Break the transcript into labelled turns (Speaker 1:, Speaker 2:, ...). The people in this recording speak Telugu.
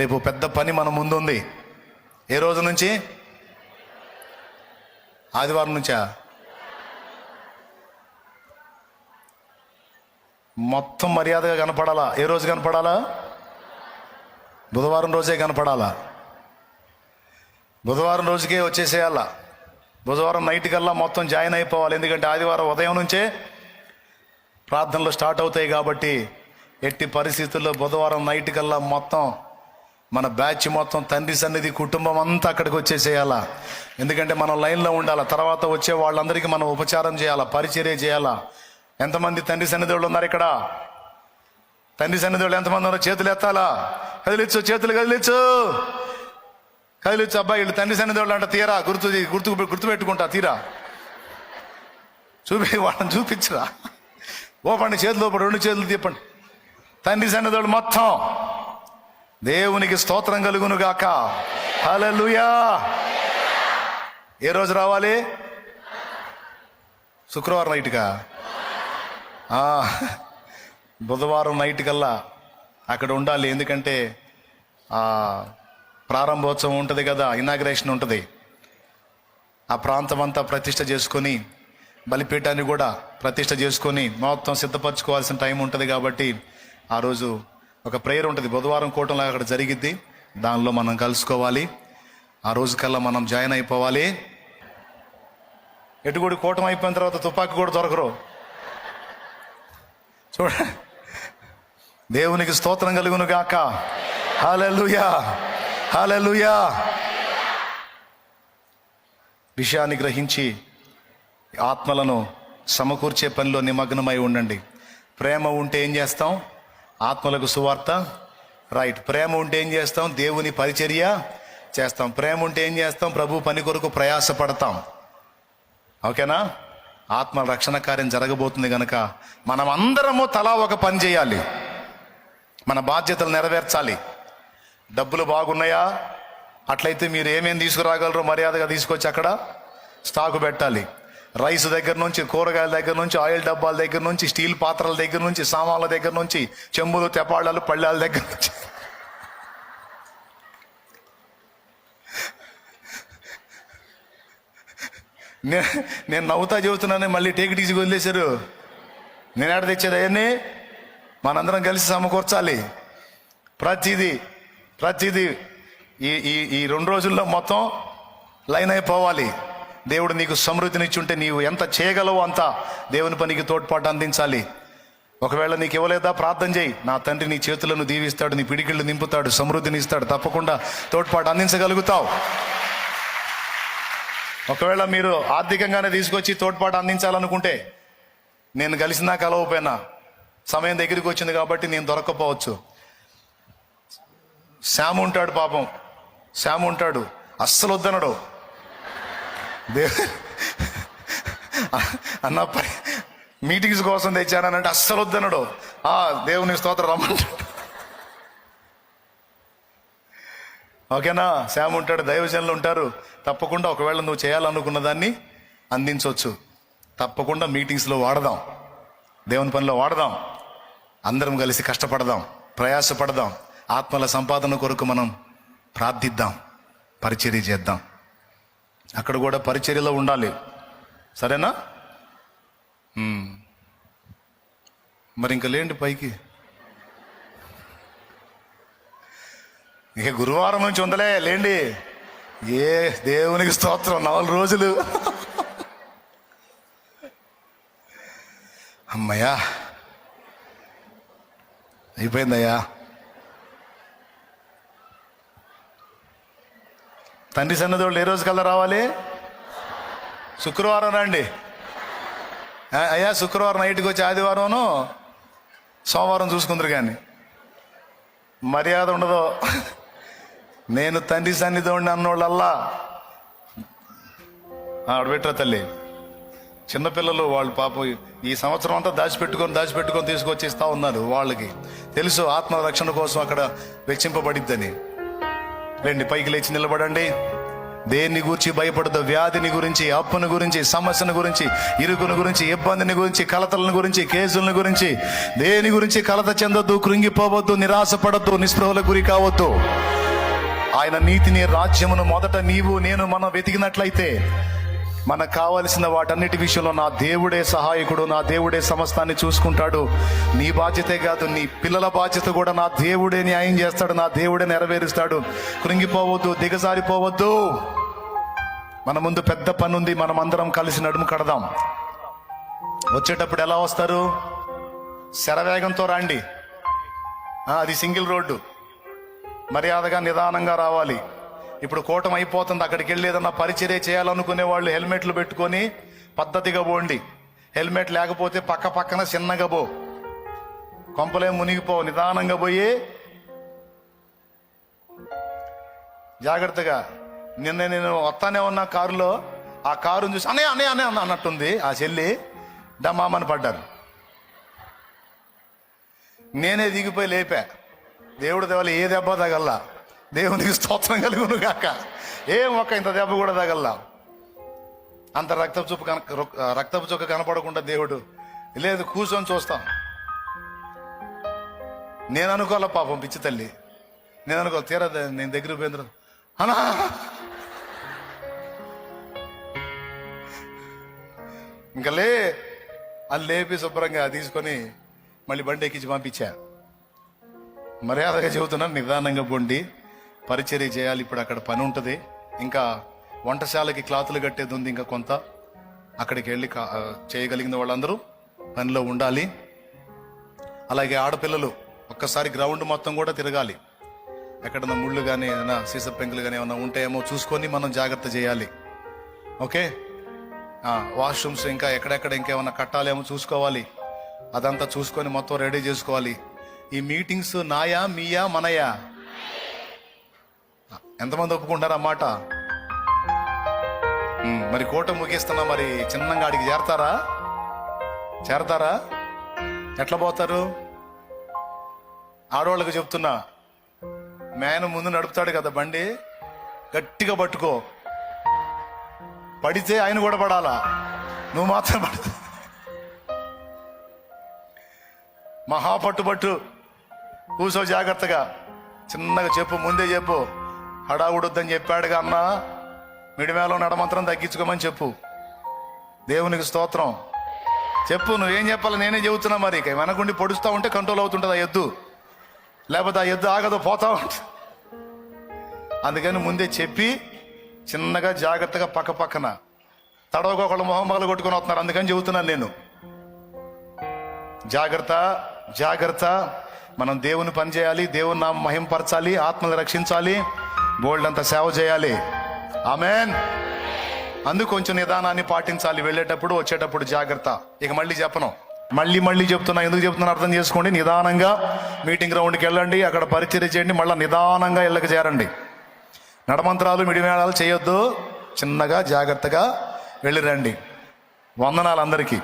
Speaker 1: రేపు పెద్ద పని మన ముందుంది. ఏ రోజు నుంచి? ఆదివారం నుంచా? మొత్తం మర్యాదగా కనపడాలా? ఏ రోజు కనపడాలా? బుధవారం రోజే కనపడాలా? బుధవారం రోజుకే వచ్చేసేయాలా? బుధవారం నైట్ కల్లా మొత్తం జాయిన్ అయిపోవాలి. ఎందుకంటే ఆదివారం ఉదయం నుంచే ప్రార్థనలు స్టార్ట్ అవుతాయి కాబట్టి ఎట్టి పరిస్థితుల్లో బుధవారం నైట్ కల్లా మొత్తం మన బ్యాచ్ మొత్తం తండ్రి సన్నిధి కుటుంబం అంతా అక్కడికి వచ్చేసేయాలా? ఎందుకంటే మనం లైన్లో ఉండాలా? తర్వాత వచ్చే వాళ్ళందరికీ మనం ఉపచారం చేయాలా? పరిచర్య చేయాలా? ఎంతమంది తండ్రి సన్నిధి వాళ్ళు ఉన్నారు ఇక్కడ? తండ్రి సన్నిధి వాళ్ళు ఎంతమంది ఉన్నారో చేతులు ఎత్తాలా? కదిలిచ్చు చేతులు కదిలిచ్చు. కదిలిచ్చు అబ్బాయి వీళ్ళు తండ్రి సన్నిధి వాళ్ళు అంట తీరా? గుర్తు గుర్తు గుర్తుపెట్టుకుంటా తీరా? చూపి వాళ్ళని చూపించరా? ఓపండి చేతులు ఓపండి రెండు చేతులు తిప్పండి. తండ్రి సన్నిధుడు మొత్తం దేవునికి స్తోత్రం కలుగును గాక హల్లెలూయా. ఏ రోజు రావాలి? శుక్రవారం నైట్గా బుధవారం నైట్ కల్లా అక్కడ ఉండాలి. ఎందుకంటే ప్రారంభోత్సవం ఉంటుంది కదా ఇనాగ్రేషన్ ఉంటుంది. ఆ ప్రాంతం అంతా ప్రతిష్ట చేసుకొని బలిపీఠాన్ని కూడా ప్రతిష్ట చేసుకొని మొత్తం సిద్ధపరచుకోవాల్సిన టైం ఉంటుంది కాబట్టి ఆ రోజు ఒక ప్రేయర్ ఉంటుంది. బుధవారం కూటంలో అక్కడ జరిగిద్ది. దానిలో మనం కలుసుకోవాలి. ఆ రోజు కల్లా మనం జాయిన్ అయిపోవాలి. ఎటుగుడి కూటం అయిపోయిన తర్వాత తుపాకీ కూడా దొరకరు. చూడ దేవునికి స్తోత్రం కలుగును గాక. హాలూయా హాలూయా విషయాన్ని గ్రహించి ఆత్మలను సమకూర్చే పనిలో నిమగ్నమై ఉండండి. ప్రేమ ఉంటే ఏం చేస్తాం? ఆత్మలకు సువార్త రైట్ ప్రేమ ఉంటే ఏం చేస్తాం? దేవుని పరిచర్య చేస్తాం. ప్రేమ ఉంటే ఏం చేస్తాం? ప్రభు పని కొరకు ప్రయాసపడతాం. ఓకేనా? ఆత్మ రక్షణ కార్యం జరగబోతుంది కనుక మనం అందరము తలా ఒక పని చేయాలి. మన బాధ్యతలు నెరవేర్చాలి. డబ్బులు బాగున్నాయా? అట్లయితే మీరు ఏమేమి తీసుకురాగలరో మర్యాదగా తీసుకొచ్చి అక్కడ స్టాకు పెట్టాలి. రైస్ దగ్గర నుంచి కూరగాయల దగ్గర నుంచి ఆయిల్ డబ్బాల దగ్గర నుంచి స్టీల్ పాత్రల దగ్గర నుంచి సామాన్ల దగ్గర నుంచి చెంబులు తెపాళ్ళాలు పళ్ళాల దగ్గర నుంచి. నేను నవ్వుతా చెబుతున్నాను మళ్ళీ టేక్ ఈజీ వదిలేశారు. నేను ఎక్కడ తెచ్చేది అవన్నీ? మనందరం కలిసి సమకూర్చాలి. ప్రతిదీ ప్రతిదీ ఈ ఈ ఈ రెండు రోజుల్లో మొత్తం లైన్ అయిపోవాలి. దేవుడు నీకు సమృద్ధినిచ్చుంటే నీవు ఎంత చేయగలవో అంత దేవుని పనికి తోడ్పాటు అందించాలి. ఒకవేళ నీకు ఇవ్వలేదా ప్రార్థన చేయి. నా తండ్రి నీ చేతులను దీవిస్తాడు నీ పిడికిళ్ళు నింపుతాడు సమృద్ధిని ఇస్తాడు తప్పకుండా తోడ్పాటు అందించగలుగుతావు. ఒకవేళ మీరు ఆర్థికంగానే తీసుకొచ్చి తోడ్పాటు అందించాలనుకుంటే నేను కలిసినా కలవపోయినా సమయం దగ్గరికి వచ్చింది కాబట్టి నేను దొరకపోవచ్చు శ్యామ్ ఉంటాడు పాపం. శ్యామ్ ఉంటాడు. అస్సలు వద్దనడు దే అన్న మీటింగ్స్ కోసం తెచ్చానంటే అస్సలు వద్దనడు ఆ దేవుని స్తోత్రం రమ్మంటాడు ఓకేనా? శ్యామ్ ఉంటాడు దైవజనులు ఉంటారు. తప్పకుండా ఒకవేళ నువ్వు చేయాలనుకున్న దాన్ని అందించవచ్చు. తప్పకుండా మీటింగ్స్లో వాడదాం. దేవుని పనిలో వాడదాం. అందరం కలిసి కష్టపడదాం ప్రయాసపడదాం. ఆత్మల సంపాదన కొరకు మనం ప్రార్థిద్దాం పరిచర్య చేద్దాం. అక్కడ కూడా పరిచర్యలో ఉండాలి. సరేనా? మరి ఇంకా లేండి పైకి. ఇక గురువారం నుంచి ఉందలే లేండి. ఏ దేవునికి స్తోత్రం నాలుగు రోజులు. అమ్మయ్యా. అయిపోయిందయ్యా. తండ్రి సన్నదోళ్ళు ఏ రోజు కల్లా రావాలి? శుక్రవారం రండి. అయ్యా శుక్రవారం నైట్కి వచ్చి ఆదివారంను సోమవారం చూసుకుందరు కానీ మర్యాద ఉండదు. నేను తండ్రి సన్నిధి ఉండి అన్నోళ్ళల్లా ఆడబెట్టరా తల్లి? చిన్నపిల్లలు వాళ్ళు పాపం ఈ సంవత్సరం అంతా దాచిపెట్టుకొని దాచిపెట్టుకొని తీసుకొచ్చి ఇస్తా ఉన్నారు వాళ్ళకి. తెలుసు ఆత్మ రక్షణ కోసం అక్కడ వెచ్చింపబడిద్దని. రండి పైకి లేచి నిలబడండి. దేన్ని గురించి భయపడదు వ్యాధిని గురించి అప్పుని గురించి సమస్యను గురించి ఇరుకుని గురించి ఇబ్బందిని గురించి కలతలను గురించి కేసులను గురించి దేని గురించి కలత చెందొద్దు కృంగిపోవద్దు నిరాశపడద్దు నిస్పృహలకు గురి కావద్దు. ఆయన నీతిని రాజ్యమును మొదట నీవు నేను మనం వెతికినట్లయితే మనకు కావలసిన వాటన్నిటి విషయంలో నా దేవుడే సహాయకుడు నా దేవుడే సమస్తాన్ని చూసుకుంటాడు. నీ బాధ్యతే కాదు నీ పిల్లల బాధ్యత కూడా నా దేవుడే న్యాయం చేస్తాడు నా దేవుడే నెరవేరుస్తాడు. కృంగిపోవద్దు దిగజారిపోవద్దు. మన ముందు పెద్ద పని ఉంది మనం అందరం కలిసి నడుము కడదాం. వచ్చేటప్పుడు ఎలా వస్తారు? శరవేగంతో రండి. అది సింగిల్ రోడ్డు. మర్యాదగా నిదానంగా రావాలి. ఇప్పుడు కూటం అయిపోతుంది అక్కడికి వెళ్ళి ఏదన్నా పరిచర్య చేయాలనుకునే వాళ్ళు హెల్మెట్లు పెట్టుకొని పద్ధతిగా పోండి. హెల్మెట్ లేకపోతే పక్క పక్కన చిన్నగా పో. కొంపలే మునిగిపో నిదానంగా పోయి జాగ్రత్తగా. నిన్న నేను వస్తానే ఉన్న కారులో. ఆ కారుని చూసి అనే అనే అనే అన్నట్టుంది ఆ చెల్లి. డమ్మామని పడ్డారు నేనే దిగిపోయి లేపా. దేవుడు దేవాలి ఏ దెబ్బ తగల్లా. దేవునికి స్తోత్రం కలుగును గాక. ఏం ఒక్క ఇంత దెబ్బ కూడా తగల్లా? అంత రక్తపు చూపు కన రక్తపు చుక్క కనపడకుండా దేవుడు లేదు కూర్చొని చూస్తాం. నేను అనుకోవాల పాపం పిచ్చి తల్లి. నేను అనుకో తీరా నేను దగ్గర పోయిన అనా ఇంకా లే అది లేపి శుభ్రంగా తీసుకొని మళ్ళీ బండి ఎక్కించి పంపించా. మర్యాదగా చెబుతున్నాను నిదానంగా పొండి. పరిచర్య చేయాలి ఇప్పుడు అక్కడ పని ఉంటుంది. ఇంకా వంటశాలకి క్లాతులు కట్టేది ఉంది ఇంకా కొంత. అక్కడికి వెళ్ళి కా- చేయగలిగిన వాళ్ళందరూ పనిలో ఉండాలి. అలాగే ఆడపిల్లలు ఒక్కసారి గ్రౌండ్ మొత్తం కూడా తిరగాలి. ఎక్కడన్నా ముళ్ళు కానీ ఏదైనా సీస పెంకులు కానీ ఏమైనా ఉంటాయేమో చూసుకొని మనం జాగ్రత్త చేయాలి. ఓకే? వాష్రూమ్స్ ఇంకా ఎక్కడెక్కడ ఇంకేమైనా కట్టాలేమో చూసుకోవాలి. అదంతా చూసుకొని మొత్తం రెడీ చేసుకోవాలి. ఈ మీటింగ్స్ నాయా మీయా మనయా? ఎంతమంది ఒప్పుకుంటారు అన్నమాట మాట? మరి కోట ముగిస్తున్నా మరి చిన్నంగా ఆడికి చేరతారా? చేరతారా? ఎట్లా పోతారు? ఆడవాళ్ళకి చెప్తున్నా మేన ముందు నడుపుతాడు కదా బండి గట్టిగా పట్టుకో. పడితే ఆయన కూడా పడాలా? నువ్వు మాత్రం పడు. మహా పట్టుబట్టు. కూసో జాగ్రత్తగా. చిన్నగా చెప్పు ముందే చెప్పు. హడావుడొద్దని చెప్పాడుగా అన్న. మిడిమేలో నడమంత్రం తగ్గించుకోమని చెప్పు. దేవునికి స్తోత్రం. చెప్పు నువ్వేం చెప్పాలి నేనే చెబుతున్నా మరి. ఇక వెనకుండి పొడుస్తూ ఉంటే కంట్రోల్ అవుతుంటుంది ఆ ఎద్దు. లేకపోతే ఆ ఎద్దు ఆగదు పోతా ఉంటుంది. అందుకని ముందే చెప్పి చిన్నగా జాగ్రత్తగా పక్క పక్కన. తడవకొకళ్ళు మొహం పగలు కొట్టుకొని వస్తున్నారు అందుకని చెబుతున్నాను నేను. జాగ్రత్త జాగ్రత్త. మనం దేవుని పనిచేయాలి దేవుని నామ మహింపరచాలి ఆత్మలు రక్షించాలి. బోల్డ్ అంత సేవ చేయాలి. ఆమెన్. అందుకు కొంచెం నిదానాన్ని పాటించాలి. వెళ్ళేటప్పుడు వచ్చేటప్పుడు జాగ్రత్త. ఇక మళ్ళీ చెప్పను. మళ్ళీ మళ్ళీ చెప్తున్నా. ఎందుకు చెప్తున్నా అర్థం చేసుకోండి. నిదానంగా మీటింగ్ గ్రౌండ్కి వెళ్ళండి. అక్కడ పరిచయం చేయండి. మళ్ళీ నిదానంగా ఇళ్ళకి చేరండి. నడమంత్రాలు మిడిమేళాలు చేయొద్దు. చిన్నగా జాగ్రత్తగా వెళ్ళిరండి వందనాలు అందరికీ